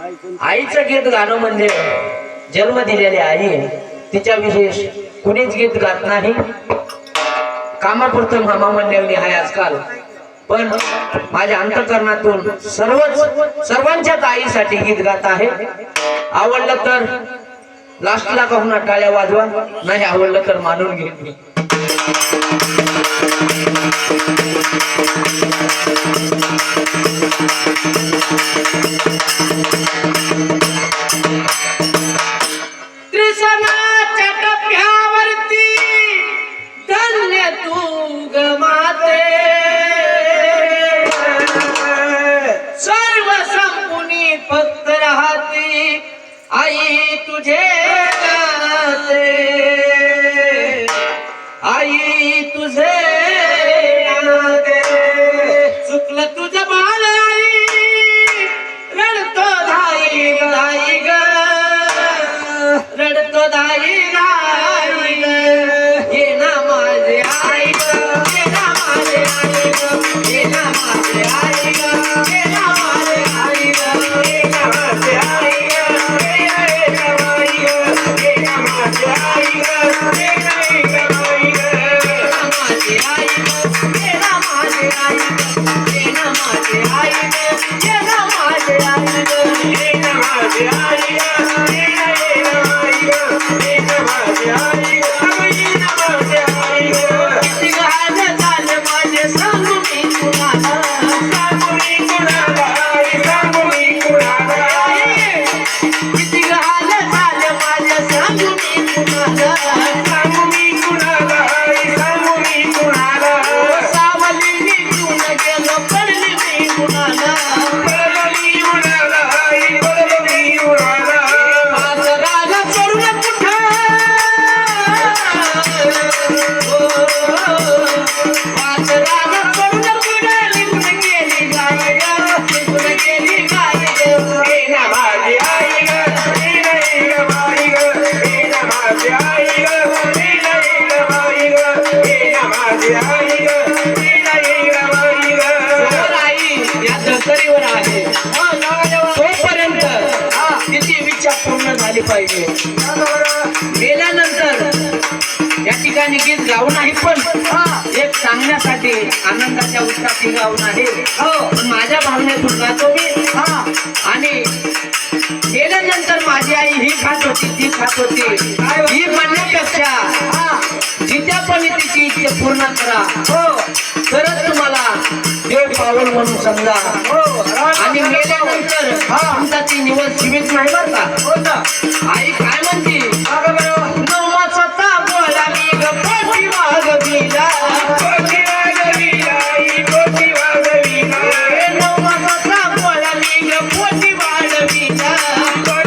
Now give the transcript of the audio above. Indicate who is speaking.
Speaker 1: आईचं गीत गाणं म्हणजे जन्म दिलेली आई तिच्या विशेष कुणीच गीत गात नाही. कामापुरतं मामा मंडळी आहे आजकाल. पण माझ्या अंतकरणातून सर्वच सर्वांच्याच आईसाठी गीत गात आहे. आवडलं तर लास्टला का टाळ्या वाजवा नाही आवडलं तर मानून घेत Thank you. आई तुझे i'm Thank you. पूर्ण झाली पाहिजे. गेल्यानंतर या ठिकाणी गीत गाऊन आहे पण एक सांगण्यासाठी आनंदाच्या उत्साहाची गाऊन आहे. हो. माझ्या भावनेतून गातो. हा. आणि गेल्यानंतर माझी आई ही खात होती ती खात होती. ही म्हणणे तुमची इच्छा पूर्ण करा. हो. तरच तुम्हाला देव पावन म्हणून समजा. हो. आणि मेल्यानंतर तुमचा ती निवड जीवित नाही बरं का? हो आई काय म्हणते? Yeah.